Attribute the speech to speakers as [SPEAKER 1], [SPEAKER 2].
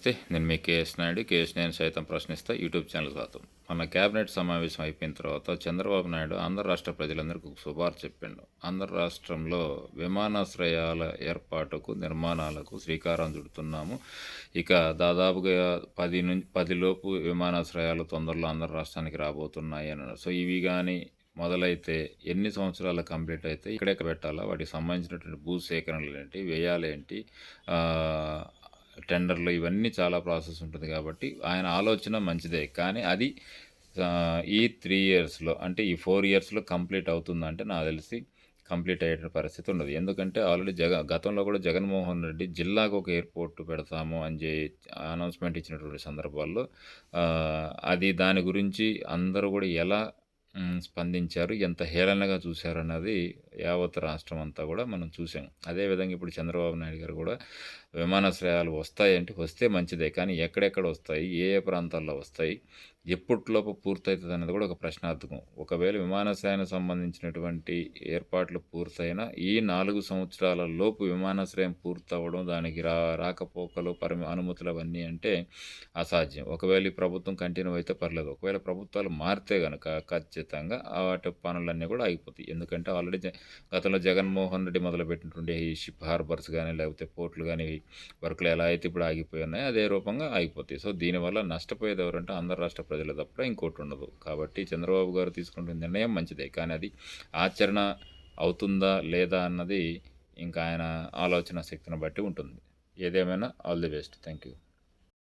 [SPEAKER 1] నమస్తే నేను మీ KS Naidu. KS నేను సైతం ప్రశ్నిస్తా. యూట్యూబ్ ఛానల్ స్వాగతం మన కేబినెట్ సమావేశం అయిపోయిన తర్వాత చంద్రబాబు నాయుడు ఆంధ్ర రాష్ట్ర ప్రజలందరికీ ఒక శుభార్ చెప్పిండు. ఆంధ్ర రాష్ట్రంలో విమానాశ్రయాల ఏర్పాటుకు నిర్మాణాలకు శ్రీకారం చుడుతున్నాము. ఇక దాదాపుగా పది నుంచి పదిలోపు విమానాశ్రయాలు తొందరలో ఆంధ్ర రాష్ట్రానికి రాబోతున్నాయి అన్నారు. సో ఇవి కానీ మొదలైతే ఎన్ని సంవత్సరాలు కంప్లీట్ అయితే ఇక్కడెక్కడ పెట్టాలా? వాటికి సంబంధించినటువంటి భూ సేకరణలు ఏంటి? వ్యయాలు ఏంటి? టెండర్లు ఇవన్నీ చాలా ప్రాసెస్ ఉంటుంది కాబట్టి ఆయన ఆలోచన మంచిదే. కానీ అది ఈ త్రీ ఇయర్స్లో అంటే ఈ ఫోర్ ఇయర్స్లో కంప్లీట్ అవుతుందంటే నాకు తెలిసి కంప్లీట్ అయ్యే పరిస్థితి ఉండదు. ఎందుకంటే ఆల్రెడీ జగ గతంలో కూడా జగన్మోహన్ రెడ్డి జిల్లాకు ఒక ఎయిర్పోర్ట్ పెడతాము అని చెప్పి అనౌన్స్మెంట్ ఇచ్చినటువంటి సందర్భాల్లో అది దాని గురించి అందరూ కూడా ఎలా స్పందించారు ఎంత హేళనగా చూశారు అన్నది యావత్ రాష్ట్రం అంతా కూడా మనం చూసాం. అదేవిధంగా ఇప్పుడు చంద్రబాబు నాయుడు గారు కూడా విమానాశ్రయాలు వస్తాయంటే వస్తే మంచిదే కానీ ఎక్కడెక్కడ వస్తాయి ఏ ఏ ప్రాంతాల్లో వస్తాయి ఎప్పటిలోపు పూర్తవుతుంది అనేది కూడా ఒక ప్రశ్నార్థకం. ఒకవేళ విమానాశ్రయానికి సంబంధించినటువంటి ఏర్పాట్లు పూర్తయినా ఈ నాలుగు సంవత్సరాల లోపు విమానాశ్రయం పూర్తవడం దానికి రా రాకపోకలు పరిమి అనుమతులు అవన్నీ అంటే అసాధ్యం. ఒకవేళ ఈ ప్రభుత్వం కంటిన్యూ అయితే పర్లేదు. ఒకవేళ ప్రభుత్వాలు మారితే కనుక ఖచ్చితంగా వాటి పనులన్నీ కూడా ఆగిపోతాయి. ఎందుకంటే ఆల్రెడీ గతంలో జగన్మోహన్ రెడ్డి మొదలుపెట్టినటువంటి ఈ షిప్ హార్బర్స్ కానీ లేకపోతే పోర్ట్లు కానీ వర్క్లు ఎలా అయితే ఇప్పుడు ఆగిపోయి ఉన్నాయో అదే రూపంగా ఆగిపోతాయి. సో దీనివల్ల నష్టపోయేది ఎవరంటే ఆంధ్ర రాష్ట్ర ప్రజలు తప్ప ఇంకోటి ఉండదు. కాబట్టి చంద్రబాబు గారు తీసుకుంటున్న నిర్ణయం మంచిదే. కానీ అది ఆచరణ అవుతుందా లేదా అన్నది ఇంకా ఆయన ఆలోచన శక్తిని బట్టి ఉంటుంది. ఏదేమైనా all the best. Thank you